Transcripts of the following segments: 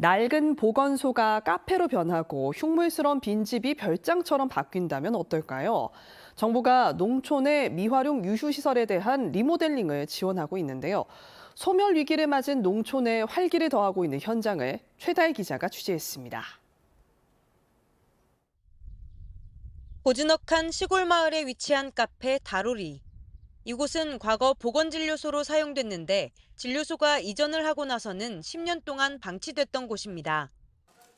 낡은 보건소가 카페로 변하고 흉물스러운 빈집이 별장처럼 바뀐다면 어떨까요? 정부가 농촌의 미활용 유휴시설에 대한 리모델링을 지원하고 있는데요. 소멸 위기를 맞은 농촌에 활기를 더하고 있는 현장을 최다희 기자가 취재했습니다. 고즈넉한 시골 마을에 위치한 카페 다루리. 이곳은 과거 보건진료소로 사용됐는데 진료소가 이전을 하고 나서는 10년 동안 방치됐던 곳입니다.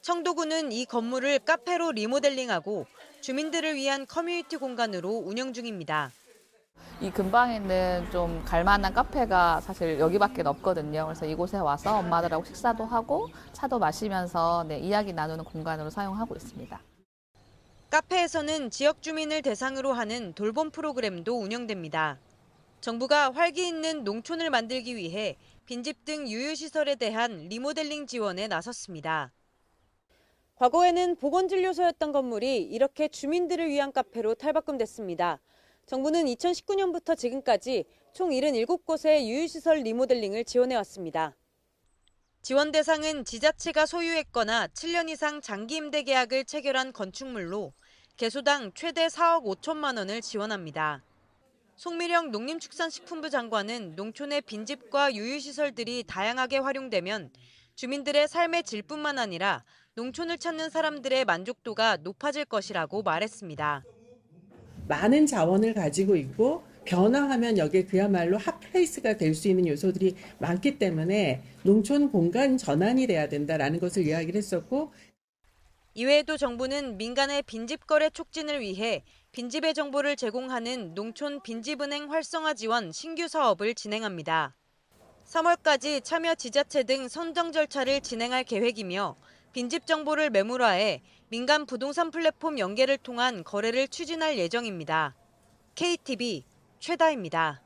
청도구는 이 건물을 카페로 리모델링하고 주민들을 위한 커뮤니티 공간으로 운영 중입니다. 이 근방에는 좀 갈만한 카페가 사실 여기밖에 없거든요. 그래서 이곳에 와서 엄마들하고 식사도 하고 차도 마시면서 네, 이야기 나누는 공간으로 사용하고 있습니다. 카페에서는 지역 주민을 대상으로 하는 돌봄 프로그램도 운영됩니다. 정부가 활기 있는 농촌을 만들기 위해 빈집 등 유휴시설에 대한 리모델링 지원에 나섰습니다. 과거에는 보건진료소였던 건물이 이렇게 주민들을 위한 카페로 탈바꿈됐습니다. 정부는 2019년부터 지금까지 총 77곳의 유휴시설 리모델링을 지원해왔습니다. 지원 대상은 지자체가 소유했거나 7년 이상 장기 임대 계약을 체결한 건축물로 개소당 최대 4억 5천만 원을 지원합니다. 송미령 농림축산식품부 장관은 농촌의 빈집과 유휴시설들이 다양하게 활용되면 주민들의 삶의 질뿐만 아니라 농촌을 찾는 사람들의 만족도가 높아질 것이라고 말했습니다. 많은 자원을 가지고 있고 변화하면 여기에 그야말로 핫플레이스가 될 수 있는 요소들이 많기 때문에 농촌 공간 전환이 돼야 된다라는 것을 이야기를 했었고 이외에도 정부는 민간의 빈집 거래 촉진을 위해 빈집의 정보를 제공하는 농촌 빈집은행 활성화 지원 신규 사업을 진행합니다. 3월까지 참여 지자체 등 선정 절차를 진행할 계획이며 빈집 정보를 매물화해 민간 부동산 플랫폼 연계를 통한 거래를 추진할 예정입니다. KTV 최다입니다.